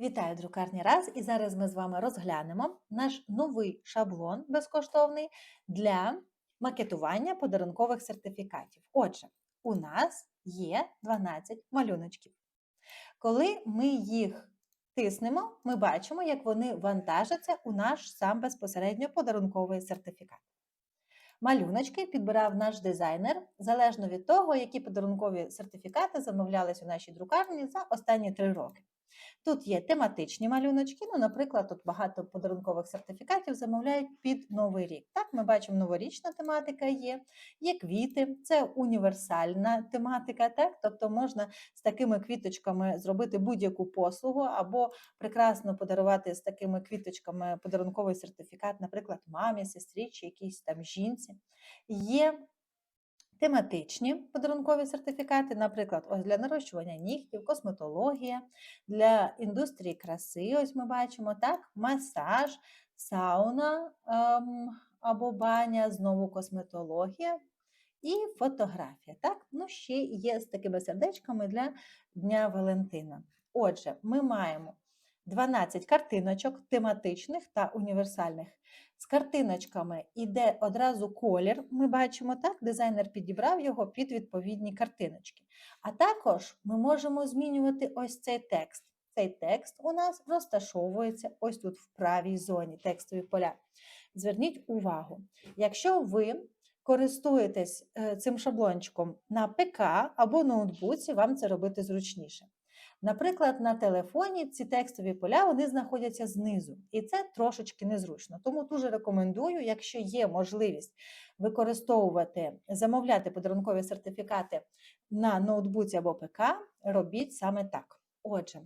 Вітаю, друкарні раз! І зараз ми з вами розглянемо наш новий шаблон безкоштовний для макетування подарункових сертифікатів. Отже, у нас є 12 малюночків. Коли ми їх тиснемо, ми бачимо, як вони вантажаться у наш сам безпосередньо подарунковий сертифікат. Малюночки підбирав наш дизайнер залежно від того, які подарункові сертифікати замовлялись у нашій друкарні за останні три роки. Тут є тематичні малюночки, ну, наприклад, тут багато подарункових сертифікатів замовляють під Новий рік. Так, ми бачимо, новорічна тематика є, є квіти, це універсальна тематика, так? тобто можна з такими квіточками зробити будь-яку послугу, або прекрасно подарувати з такими квіточками подарунковий сертифікат, наприклад, мамі, сестрі чи якійсь там жінці. Є тематичні подарункові сертифікати, наприклад, ось для нарощування нігтів, косметологія, для індустрії краси, ось ми бачимо, так, масаж, сауна ем, або баня, знову косметологія і фотографія. Так? Ну, ще є з такими сердечками для Дня Валентина. Отже, ми маємо 12 картиночок тематичних та універсальних. З картиночками йде одразу колір. Ми бачимо так, дизайнер підібрав його під відповідні картиночки. А також ми можемо змінювати ось цей текст. Цей текст у нас розташовується ось тут в правій зоні текстові поля. Зверніть увагу, якщо ви користуєтесь е, цим шаблончиком на ПК або ноутбуці, вам це робити зручніше. Наприклад, на телефоні ці текстові поля вони знаходяться знизу, і це трошечки незручно. Тому дуже рекомендую, якщо є можливість використовувати, замовляти подарункові сертифікати на ноутбуці або ПК, робіть саме так. Отже,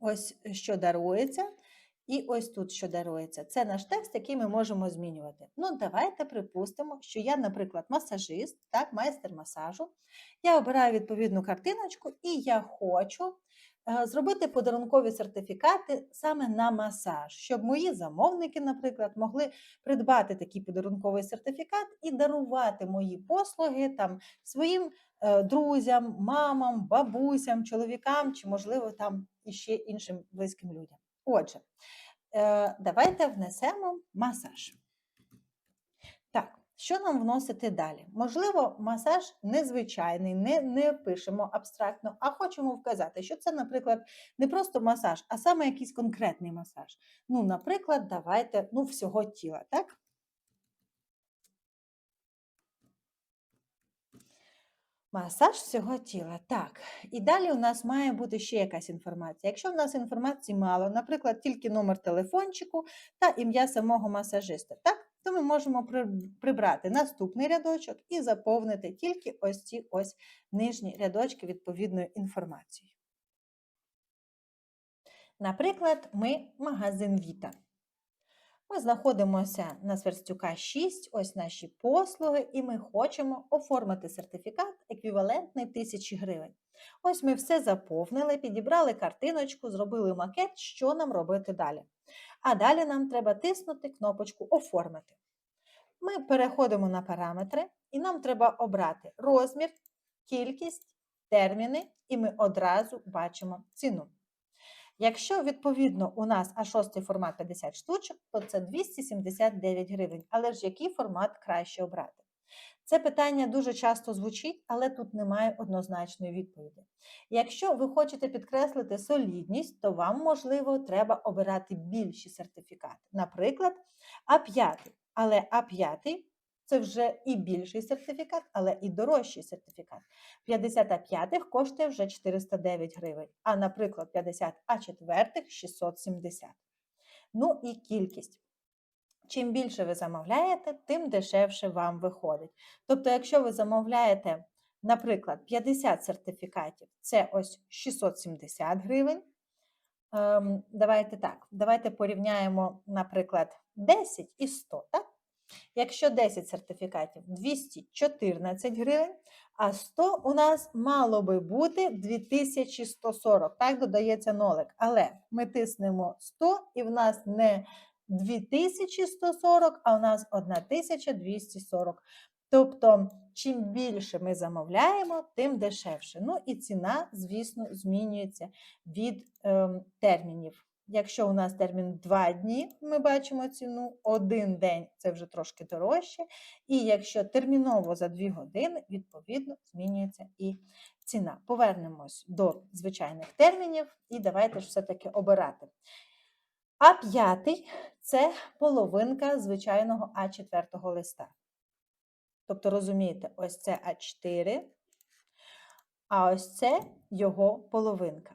ось що дарується. І ось тут що дарується. Це наш текст, який ми можемо змінювати. Ну, давайте припустимо, що я, наприклад, масажист, так, майстер масажу. Я обираю відповідну картиночку, і я хочу е, зробити подарункові сертифікати саме на масаж, щоб мої замовники, наприклад, могли придбати такий подарунковий сертифікат і дарувати мої послуги там своїм е, друзям, мамам, бабусям, чоловікам чи, можливо, там іще іншим близьким людям. Отже, е, давайте внесемо масаж. Так, що нам вносити далі? Можливо, масаж незвичайний, не, не пишемо абстрактно, а хочемо вказати, що це, наприклад, не просто масаж, а саме якийсь конкретний масаж. Ну, наприклад, давайте ну, всього тіла, так? Масаж всього тіла. Так. І далі у нас має бути ще якась інформація. Якщо в нас інформації мало, наприклад, тільки номер телефончику та ім'я самого масажиста, так, то ми можемо прибрати наступний рядочок і заповнити тільки ось ці ось нижні рядочки відповідною інформацією. Наприклад, ми магазин Віта. Ми знаходимося на Сверстюка 6, ось наші послуги, і ми хочемо оформити сертифікат еквівалентний 1000 гривень. Ось ми все заповнили, підібрали картиночку, зробили макет, що нам робити далі. А далі нам треба тиснути кнопочку Оформити. Ми переходимо на параметри, і нам треба обрати розмір, кількість, терміни, і ми одразу бачимо ціну. Якщо, відповідно, у нас А6 формат 50 штучок, то це 279 гривень. Але ж який формат краще обрати? Це питання дуже часто звучить, але тут немає однозначної відповіді. Якщо ви хочете підкреслити солідність, то вам, можливо, треба обирати більші сертифікати. Наприклад, А5. Але А5 це вже і більший сертифікат, але і дорожчий сертифікат. 55-х коштує вже 409 гривень, а, наприклад, 50 А4 670. Ну і кількість. Чим більше ви замовляєте, тим дешевше вам виходить. Тобто, якщо ви замовляєте, наприклад, 50 сертифікатів, це ось 670 гривень. Ем, давайте так, давайте порівняємо, наприклад, 10 і 100. так? Якщо 10 сертифікатів 214 гривень, а 100 у нас мало би бути 2140. Так, додається нолик. Але ми тиснемо 100 і в нас не 2140, а у нас 1240. Тобто, чим більше ми замовляємо, тим дешевше. Ну і ціна, звісно, змінюється від ем, термінів. Якщо у нас термін 2 дні, ми бачимо ціну, один день це вже трошки дорожче. І якщо терміново за 2 години, відповідно, змінюється і ціна. Повернемось до звичайних термінів і давайте ж все-таки обирати. А п'ятий це половинка звичайного А4 листа. Тобто, розумієте, ось це А4, а ось це його половинка.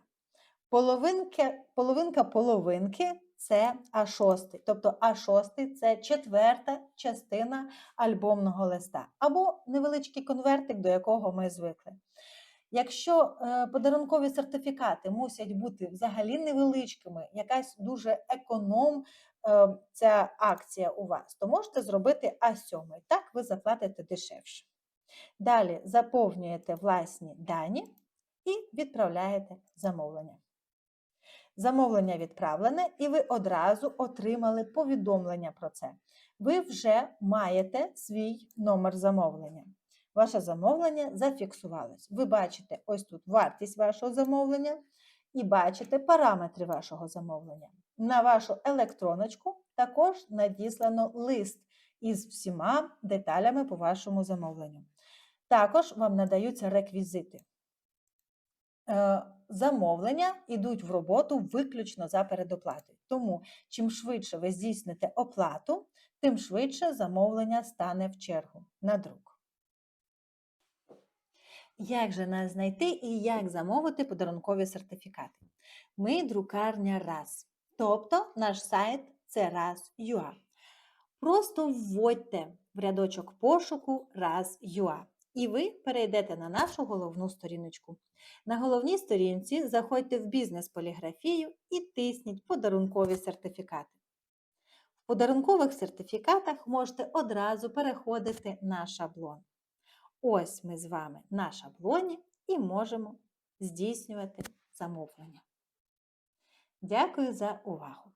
Половинки, половинка половинки це А6. Тобто А6 це четверта частина альбомного листа, або невеличкий конвертик, до якого ми звикли. Якщо е, подарункові сертифікати мусять бути взагалі невеличкими, якась дуже економ е, ця акція у вас, то можете зробити А7. Так ви заплатите дешевше. Далі заповнюєте власні дані і відправляєте замовлення. Замовлення відправлене, і ви одразу отримали повідомлення про це. Ви вже маєте свій номер замовлення. Ваше замовлення зафіксувалось. Ви бачите ось тут вартість вашого замовлення і бачите параметри вашого замовлення. На вашу електроночку також надіслано лист із всіма деталями по вашому замовленню. Також вам надаються реквізити. Е, Замовлення йдуть в роботу виключно за передоплатою. Тому, чим швидше ви здійсните оплату, тим швидше замовлення стане в чергу на друк. Як же нас знайти і як замовити подарункові сертифікати? Ми друкарня раз. Тобто наш сайт це раз.ua. Просто вводьте в рядочок пошуку раз.ua. І ви перейдете на нашу головну сторіночку. На головній сторінці заходьте в бізнес-поліграфію і тисніть подарункові сертифікати. В подарункових сертифікатах можете одразу переходити на шаблон. Ось ми з вами на шаблоні і можемо здійснювати замовлення. Дякую за увагу!